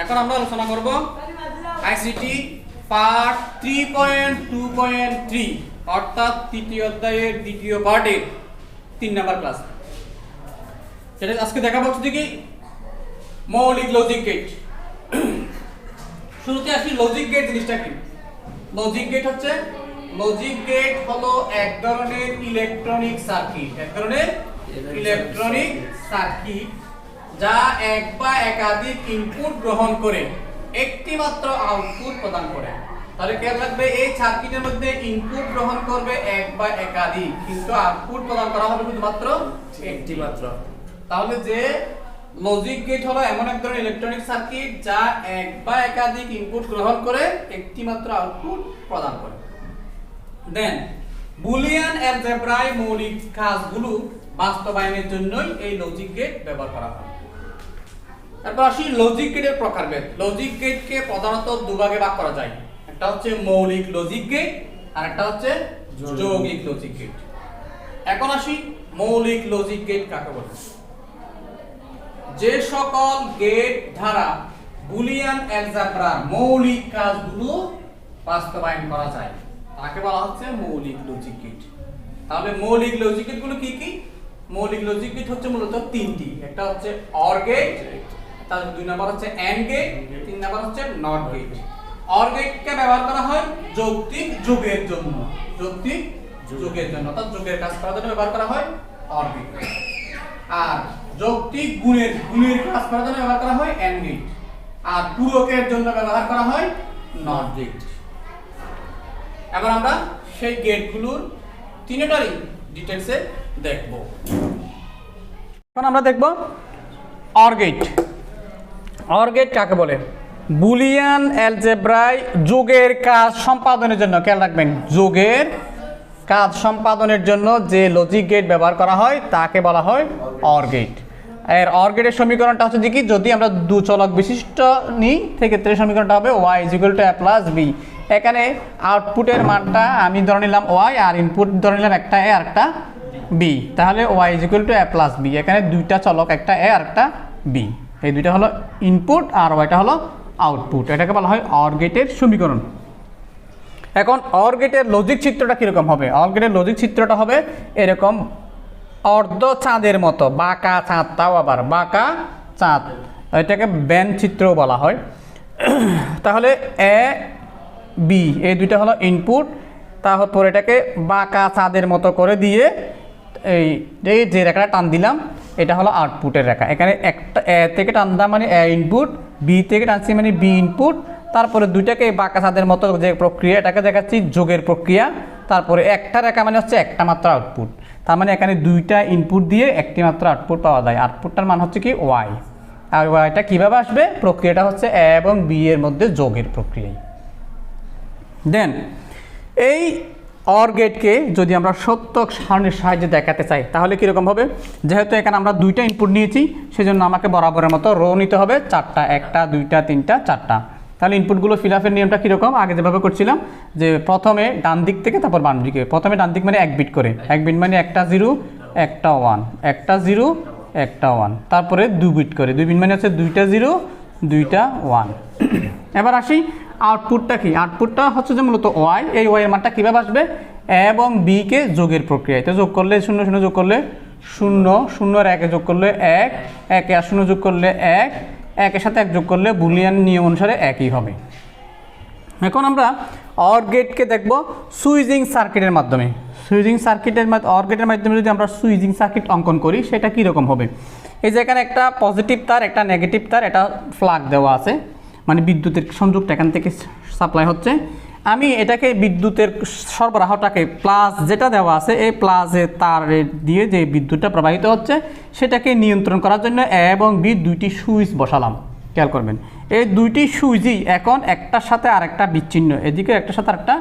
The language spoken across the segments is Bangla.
এখন আমরা আলোচনা করব ICT part three point two point three অর্থাৎ তৃতীয় অধ্যায়ের দ্বিতীয় পার্টের তিন নাম্বার ক্লাস সেটা আজকে দেখাবো হচ্ছে কি মৌলিক লজিক গেট শুরুতে আসি লজিক গেট জিনিসটা কি? লজিক গেট হচ্ছে লজিক গেট হলো এক ধরনের ইলেকট্রনিক সার্কিট এক ধরনের ইলেকট্রনিক সার্কিট যা এক বা একাধিক ইনপুট গ্রহণ করে একটি মাত্র আউটপুট প্রদান করে। তাহলে খেয়াল রাখবে, এই সার্কিটের মধ্যে ইনপুট গ্রহণ করবে এক বা একাধিক, কিন্তু আউটপুট প্রদান করা হবে শুধুমাত্র একটি মাত্র তাহলে যে লজিক গেট হলো এমন এক ধরনের ইলেকট্রনিক সার্কিট যা এক বা একাধিক ইনপুট গ্রহণ করে একটি মাত্র আউটপুট প্রদান করে। দেন বুলিয়ান অ্যালজেব্রায় মৌলিক কাজগুলো বাস্তবায়নের জন্যই এই লজিক গেট ব্যবহার করা হয়। তারপর আসি লজিক গেটের প্রকার প্রকারভেদ লজিক গেটকে প্রধানত দুভাগে ভাগ করা যায়। একটা হচ্ছে মৌলিক লজিক গেট আর একটা হচ্ছে যৌগিক লজিক গেট এখন আসি মৌলিক লজিক গেট কাকে বলে? যে সকল গেট দ্বারা বুলিয়ান অ্যালজেব্রার মৌলিক কাজগুলো বাস্তবায়ন করা যায়, তাকে বলা হচ্ছে মৌলিক লজিক গেট তাহলে মৌলিক লজিক গেটগুলো কি কি? মৌলিক লজিক গেট হচ্ছে মূলত তিনটি। একটা হচ্ছে অর গেট তার দুই নাম্বার হচ্ছে এন্ড গেট তিন নাম্বার হচ্ছে নট গেট অর গেটকে ব্যবহার করা হয় যৌক্তিক যুগের জন্য। যৌক্তিক যুগের জন্য অর্থাৎ যুগের কাজ করার জন্য ব্যবহার করা হয় অর গেট আর যৌক্তিক গুণের গুণের কাজ করার জন্য ব্যবহার করা হয় এন্ড গেট আর পূরকের জন্য ব্যবহার করা হয় নট গেট এবার আমরা সেই গেটগুলোর তিনটারই ডিটেলসে দেখব। এখন আমরা দেখব অর গেট অর গেট কাকে বলে? বুলিয়ান অ্যালজেব্রায় যোগের কাজ সম্পাদনের জন্য, খেয়াল রাখবেন, যোগের কাজ সম্পাদনের জন্য যে লজিক গেট ব্যবহার করা হয়, তাকে বলা হয় অর গেটের অর গেটের সমীকরণটা হচ্ছে যে কি, যদি আমরা দু চলক বিশিষ্ট নিই, সেক্ষেত্রে সমীকরণটা হবে Y is equal to A plus B এখানে আউটপুটের মানটা আমি ধরে নিলাম ওয়াই আর ইনপুট ধরে নিলাম একটা এ আর একটা বি তাহলে Y is equal to A plus B এখানে দুইটা চলক, একটা এ আর একটা বি এই দুইটা হলো ইনপুট আর ওয়াইটা হলো আউটপুট এটাকে বলা হয় অর গেটের সমীকরণ। এখন অর গেটের লজিক চিত্রটা কীরকম হবে? অর গেটের লজিক চিত্রটা হবে এরকম, অর্ধ চাঁদের মতো, বাঁকা চাঁদ, তাও আবার বাঁকা চাঁদ। এটাকে ব্যান চিত্রও বলা হয়। তাহলে এ বি এই দুইটা হলো ইনপুট তারপর এটাকে বাঁকা চাঁদের মতো করে দিয়ে এই যে রেখাটা টান দিলাম এটা হলো আউটপুটের রেখা। এখানে একটা এ থেকে টানলাম মানে এ ইনপুট বি থেকে টানছি মানে বি ইনপুট তারপরে দুইটাকে বাঁকা চাঁদের মতো যে প্রক্রিয়া, এটাকে দেখাচ্ছি যোগের প্রক্রিয়া। তারপরে একটা রেখা মানে হচ্ছে একটা মাত্র আউটপুট তার মানে এখানে দুইটা ইনপুট দিয়ে একটি মাত্র আউটপুট পাওয়া যায়। আউটপুটটার মান হচ্ছে কি ওয়াই আর ওয়াইটা কীভাবে আসবে? প্রক্রিয়াটা হচ্ছে এ এবং বি এর মধ্যে যোগের প্রক্রিয়ায়। দেন, এই অর গেটকে যদি আমরা সত্য সারণীর সাহায্যে দেখাতে চাই, তাহলে কীরকম হবে? যেহেতু এখানে আমরা দুইটা ইনপুট নিয়েছি, সেজন্য আমাকে বরাবরের মতো রো নিতে হবে, চারটা, একটা, দুইটা, তিনটা, চারটা। তাহলে ইনপুটগুলো ফিল আপের নিয়মটা কীরকম? আগে যেভাবে করছিলাম, যে প্রথমে ডান দিক থেকে, তারপর বাম দিকে। প্রথমে ডান দিক মানে এক বিট করে। এক বিট মানে একটা জিরো একটা ওয়ান একটা জিরো একটা ওয়ান তারপরে দু বিট করে। দুই বিট মানে হচ্ছে দুইটা জিরো দুইটা ওয়ান এবার আসি আউটপুটটা কি? আউটপুটটা হচ্ছে যে মূলত ওয়াই। এই ওয়াই এর মানটা কীভাবে আসবে? এবং বিকে যোগের প্রক্রিয়ায়। তো যোগ করলে শূন্য শূন্য যোগ করলে শূন্য শূন্য আর একে যোগ করলে এক, একে আর শূন্য যোগ করলে এক, একের সাথে এক যোগ করলে বুলিয়ান নিয়ম অনুসারে একই হবে। এখন আমরা অর গেটকে দেখব সুইজিং সার্কিটের মাধ্যমে। সুইজিং সার্কিটের অর গেটের মাধ্যমে যদি আমরা সুইজিং সার্কিট অঙ্কন করি, সেটা কীরকম হবে? এই যে এখানে একটা পজিটিভ তার, একটা নেগেটিভ তার, এটা ফ্লাগ দেওয়া আছে। মানে বিদ্যুতের সংযোগটা এখান থেকে সাপ্লাই হচ্ছে। আমি এটাকে বিদ্যুতের সরবরাহটাকে প্লাস যেটা দেওয়া আছে, এই প্লাসের তার দিয়ে যে বিদ্যুৎটা প্রবাহিত হচ্ছে, সেটাকে নিয়ন্ত্রণ করার জন্য এ এবং বি দুইটি সুইচ বসালাম। খেয়াল করবেন। এই দুইটি সুইচই এখন একটার সাথে আরেকটা বিচ্ছিন্ন, এদিকে একটার সাথে আরেকটা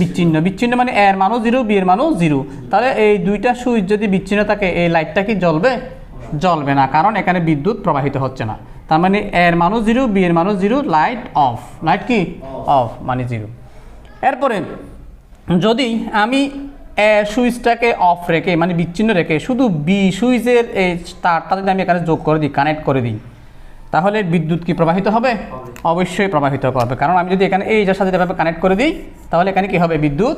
বিচ্ছিন্ন। বিচ্ছিন্ন মানে এর মানও জিরো বি এর মানও জিরো তাহলে এই দুইটা সুইচ যদি বিচ্ছিন্ন থাকে, এই লাইটটা কি জ্বলবে? জ্বলবে না কারণ এখানে বিদ্যুৎ প্রবাহিত হচ্ছে না। তার মানে এর মানুষ জিরো বি এর মানুষ জিরো লাইট অফ লাইট কি? অফ মানে জিরো এরপরে যদি আমি এ সুইচটাকে অফ রেখে মানে বিচ্ছিন্ন রেখে শুধু বি সুইচের এই তারটা যদি আমি এখানে যোগ করে দিই কানেক্ট করে দিই তাহলে বিদ্যুৎ কি প্রবাহিত হবে? অবশ্যই প্রবাহিত করবে। কারণ আমি যদি এখানে এইটার সাথে এভাবে কানেক্ট করে দিই তাহলে এখানে কি হবে? বিদ্যুৎ।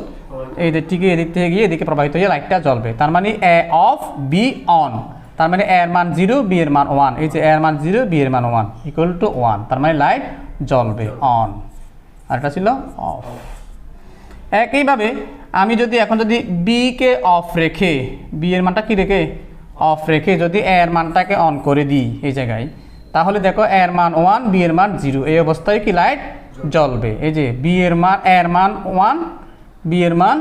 এই দিকটিকে এদিক থেকে গিয়ে এদিকে প্রবাহিত হয়ে লাইটটা জ্বলবে। তার মানে এ অফ বি অন তার মানে এর মান জিরো বি এর মান ওয়ান এই যে এর মান জিরো বি এর মান ওয়ান ইকুয়াল টু ওয়ান তার মানে লাইট জ্বলবে অন আর এটা ছিল অফ একইভাবে আমি যদি এখন যদি বি কে অফ রেখে বি এর মানটা কি রেখে? অফ রেখে যদি এর মানটাকে অন করে দিই এই জায়গায় তাহলে দেখো এর মান ওয়ান বি এর মান জিরো এই অবস্থায় কি লাইট জ্বলবে? এই যে বি এর মান এর মান ওয়ান বি এর মান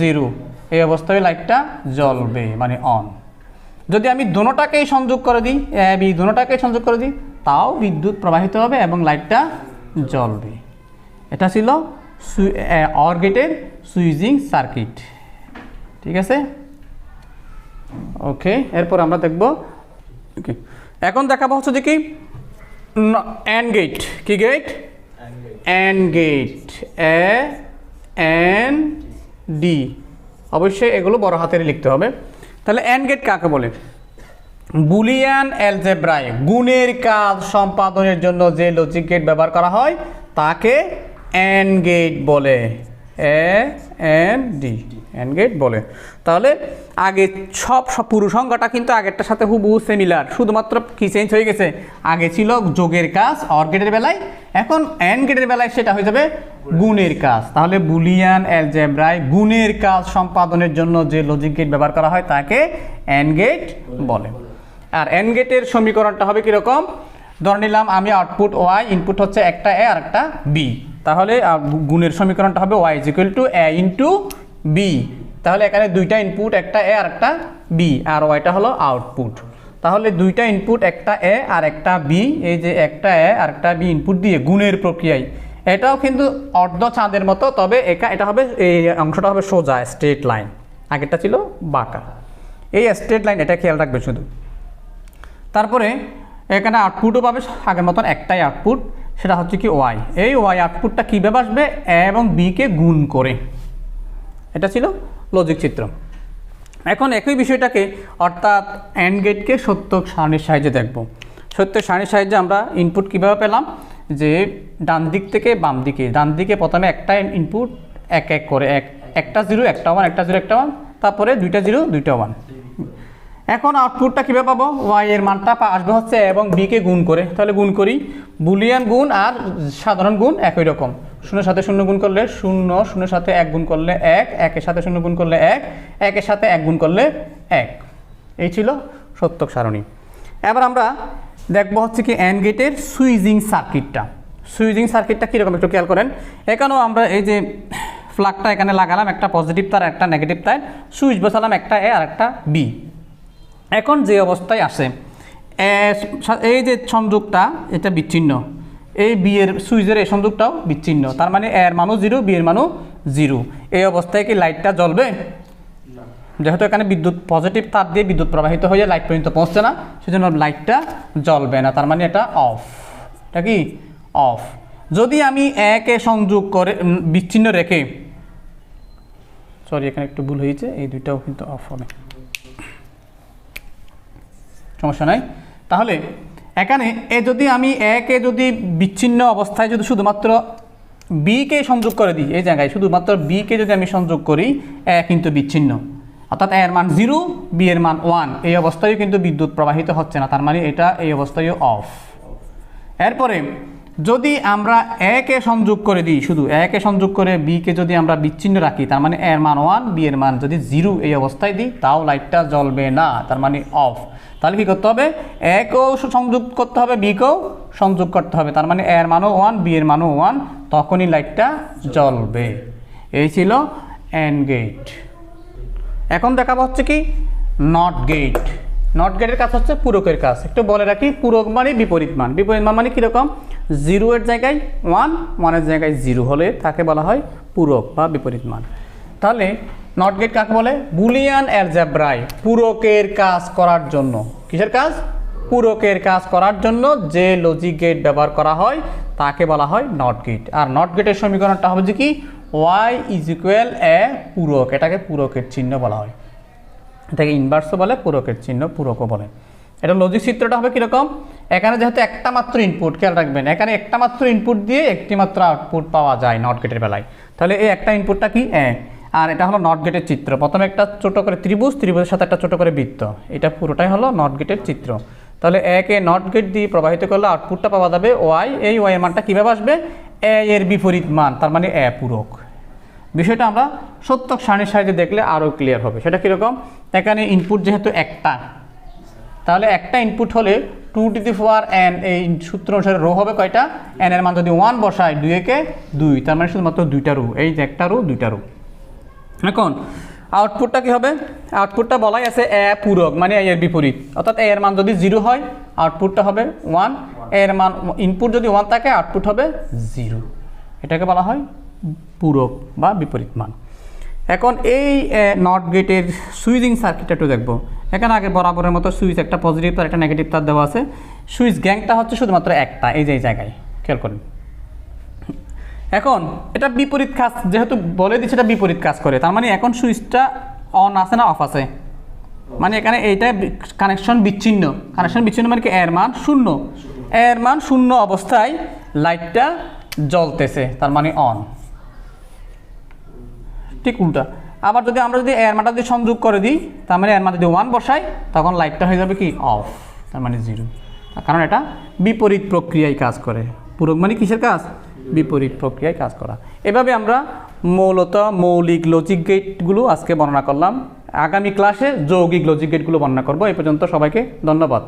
জিরো এই অবস্থায় লাইটটা জ্বলবে মানে অন যদি আমি দুটোটাকেই সংযোগ করে দিই, এ, বি দুটোটাকেই সংযোগ করে দিই, তাও বিদ্যুৎ প্রবাহিত হবে এবং লাইটটা জ্বলবে। এটা ছিল অর গেটের সুইচিং সার্কিট। ঠিক আছে? ওকে, এরপর আমরা দেখব, ওকে, এখন দেখাবো হচ্ছে যে কি অ্যান গেট। কি gate? And gate. A N D অবশ্যই এগুলো বড় হাতের লিখতে হবে। তাহলে অ্যান গেট কাকে বলে? বুলিয়ান অ্যালজেব্রায় গুণের কাজ সম্পাদনের জন্য যে লজিক গেট ব্যবহার করা হয়, তাকে অ্যান গেট বলে A N D and gate বলে। তাহলে আগে সব পুরো সংখ্যাটা কিন্তু আগেরটার সাথে হুবহু সিমিলার শুধুমাত্র কি চেঞ্জ হয়ে গেছে? আগে ছিল যোগের কাজ অর গেটের বেলায়। এখন অ্যান গেটের বেলায় সেটা হয়ে যাবে গুণের কাজ। তাহলে বুলিয়ান অ্যালজেব্রায় গুণের কাজ সম্পাদনের জন্য যে লজিক গেট ব্যবহার করা হয়, তাকে অ্যান গেট বলে। আর এন গেটের সমীকরণটা হবে কীরকম? ধরে নিলাম আমি আউটপুট ওয়াই ইনপুট হচ্ছে একটা এ আর একটা বি তাহলে গুণের সমীকরণটা হবে Y is equal to A into B তাহলে এখানে দুইটা ইনপুট একটা এ আর একটা বি আর ওয়াইটা হলো আউটপুট তাহলে দুইটা ইনপুট একটা এ আর একটা বি এই যে একটা এ আর একটা বি ইনপুট দিয়ে গুণের প্রক্রিয়ায়। এটাও কিন্তু অর্ধ চাঁদের মতো, তবে একা এটা হবে, এই অংশটা হবে সোজা স্ট্রেট লাইন আগেরটা ছিল বাঁকা। এই স্ট্রেট লাইন এটা খেয়াল রাখবে শুধু। তারপরে এখানে আউটপুটও পাবে আগের মতন একটাই আউটপুট সেটা হচ্ছে কি ওয়াই এই ওয়াই আউটপুটটা কীভাবে আসবে? এবং বিকে গুণ করে। এটা ছিল লজিক চিত্র। এখন একই বিষয়টাকে অর্থাৎ অ্যান্ড গেটকে সত্য সারণীর সাহায্যে দেখব। সত্য সারণীর সাহায্যে আমরা ইনপুট কীভাবে পেলাম? যে ডান দিক থেকে বাম দিকে, ডান দিকে প্রথমে একটা ইনপুট এক এক করে, এক, একটা জিরো একটা ওয়ান একটা জিরো একটা ওয়ান তারপরে দুইটা জিরো দুইটা ওয়ান এখন আউটপুটটা কীভাবে পাবো? ওয়াই এর মানটা আসবে হচ্ছে এবং বিকে গুণ করে। তাহলে গুণ করি, বুলিয়ান গুণ আর সাধারণ গুণ একই রকম। শূন্যের সাথে শূন্য গুণ করলে শূন্য শূন্যের সাথে এক গুণ করলে এক একের সাথে শূন্য গুণ করলে এক একের সাথে এক গুণ করলে এক। এই ছিল সত্যক সারণী। এবার আমরা দেখব হচ্ছে কি অ্যান গেটের সুইজিং সার্কিটটা সুইজিং সার্কিটটা কীরকম একটু খেয়াল করেন। এখানেও আমরা এই যে ফ্লাগটা এখানে লাগালাম, একটা পজিটিভ তার, একটা নেগেটিভ তার সুইচ বসালাম একটা এ আর একটা বি এখন যে অবস্থায় আসে এই যে সংযোগটা, এটা বিচ্ছিন্ন। এই বি এর সুইচের এই সংযোগটাও বিচ্ছিন্ন। তার মানে এর মানও জিরো বি এর মানও জিরো। এই অবস্থায় কি লাইটটা জ্বলবে? যেহেতু এখানে বিদ্যুৎ পজিটিভ তার দিয়ে বিদ্যুৎ প্রবাহিত হয়ে লাইট পর্যন্ত পৌঁছছে না, সেজন্য লাইটটা জ্বলবে না। তার মানে এটা অফ এটা কি? অফ যদি আমি একে সংযোগ করে বিচ্ছিন্ন রেখে সরি এখানে একটু ভুল হয়েছে, এই দুইটাও কিন্তু অফ হবে। সমস্যা নাই। তাহলে এখানে এ যদি আমি একে যদি বিচ্ছিন্ন অবস্থায় যদি শুধুমাত্র বিকে সংযোগ করে দিই, এই জায়গায় শুধুমাত্র বিকে যদি আমি সংযোগ করি, এ কিন্তু বিচ্ছিন্ন। অর্থাৎ এর মান জিরো বি এর মান ওয়ান এই অবস্থায়ও কিন্তু বিদ্যুৎ প্রবাহিত হচ্ছে না, তার মানে এটা এই অবস্থায়ও অফ এরপরে যদি আমরা একে সংযোগ করে দিই, শুধু একে সংযোগ করে বিকে যদি আমরা বিচ্ছিন্ন রাখি, তার মানে এর মান ওয়ান বি এর মান যদি জিরো এই অবস্থায় দিই, তাও লাইটটা জ্বলবে না, তার মানে অফ তাহলে কি করতে হবে? একও সংযোগ করতে হবে বিকেও সংযোগ করতে হবে, তার মানে এর মানও ওয়ান বি এর মানও ওয়ান তখনই লাইটটা জ্বলবে। এই ছিল এন গেট এখন দেখাবো হচ্ছে কি নট গেট নট গেটের কাজ হচ্ছে পূরকের কাজ। একটু বলে রাখি, পূরক মানে বিপরীত মান। বিপরীত মান মানে কীরকম? জিরো এর জায়গায় ওয়ান ওয়ানের জায়গায় জিরো হলে তাকে বলা হয় পূরক বা বিপরীত মান। তাহলে নট গেট কাকে বলে? বুলিয়ান অ্যালজেব্রায় পূরকের কাজ করার জন্য। কিসের কাজ? পূরকের কাজ করার জন্য যে লজিক গেট ব্যবহার করা হয়, তাকে বলা হয় নট গেট আর নট গেটের সমীকরণটা হবে যে কি? ওয়াই ইজ ইকুয়াল এ পূরক। এটাকে পূরকের চিহ্ন বলা হয়। এটাকে ইনভার্সও বলে, পূরকের চিহ্ন পূরকও বলে। এটা লজিক চিত্রটা হবে কীরকম? এখানে যেহেতু একটা মাত্র ইনপুট খেয়াল রাখবেন, এখানে একটা মাত্র ইনপুট দিয়ে একটি মাত্র আউটপুট পাওয়া যায় নট গেটের বেলায়। তাহলে এই একটা ইনপুটটা কি? আর এটা হলো নট গেটের চিত্র। প্রথমে একটা ছোট করে ত্রিভুজ, ত্রিভুজের সাথে একটা ছোট করে বৃত্ত। এটা পুরোটাই হলো নট গেটের চিত্র। তাহলে একে নট গেট দিয়ে প্রবাহিত করলে আউটপুটটা পাওয়া যাবে ওয়াই এই ওয়াই এর মানটা কীভাবে আসবে? এ এর বিপরীত মান, তার মানে এ পূরক। বিষয়টা আমরা সত্যক সারণীর সাহায্যে দেখলে আরও ক্লিয়ার হবে। সেটা কীরকম? এখানে ইনপুট যেহেতু একটা, তাহলে একটা ইনপুট হলে two to the power N এই সূত্র অনুসারে রো হবে কয়টা? এন এর মান যদি ওয়ান বসায় দুই একে দুই, তার মানে শুধুমাত্র দুইটা রু এই একটা রু দুইটা রো এখন আউটপুটটা কি হবে? আউটপুটটা বলাই আছে এ পূরক মানে এর বিপরীত। অর্থাৎ এ এর মান যদি জিরো হয় আউটপুটটা হবে ওয়ানের মান ইনপুট যদি ওয়ান থাকে আউটপুট হবে জিরো এটাকে বলা হয় পূরক বা বিপরীত মান এখন এই নট গেটের সুইচিং সার্কিটটা একটু দেখব। এখানে আগে বরাবরের মতো সুইচ একটা পজিটিভ তার একটা নেগেটিভ তার দেওয়া আছে। সুইচ গ্যাংটা হচ্ছে শুধুমাত্র একটা, এই যে এই জায়গায়, খেয়াল করুন। এখন এটা বিপরীত কাজ, যেহেতু বলে দিচ্ছে এটা বিপরীত কাজ করে, তার মানে এখন সুইচটা অন আছে না অফ আছে? মানে এখানে এইটা কানেকশন বিচ্ছিন্ন। কানেকশন বিচ্ছিন্ন মানে কি? এর মান শূন্য। এর মান শূন্য অবস্থায় লাইটটা জ্বলতেছে, তার মানে অন ঠিক উল্টা। আবার যদি আমরা যদি এর মানটা যদি সংযোগ করে দিই, তার মানে এর মান যদি ওয়ান বসাই, তখন লাইটটা হয়ে যাবে কি? অফ তার মানে জিরো কারণ এটা বিপরীত প্রক্রিয়ায় কাজ করে। পূরক মানে কিসের কাজ? বিপরীত প্রক্রিয়ায় কাজ করা। এভাবে আমরা মূলত মৌলিক লজিক গেটগুলো আজকে বর্ণনা করলাম। আগামী ক্লাসে যৌগিক লজিক গেটগুলো বর্ণনা করব। এই পর্যন্ত সবাইকে ধন্যবাদ।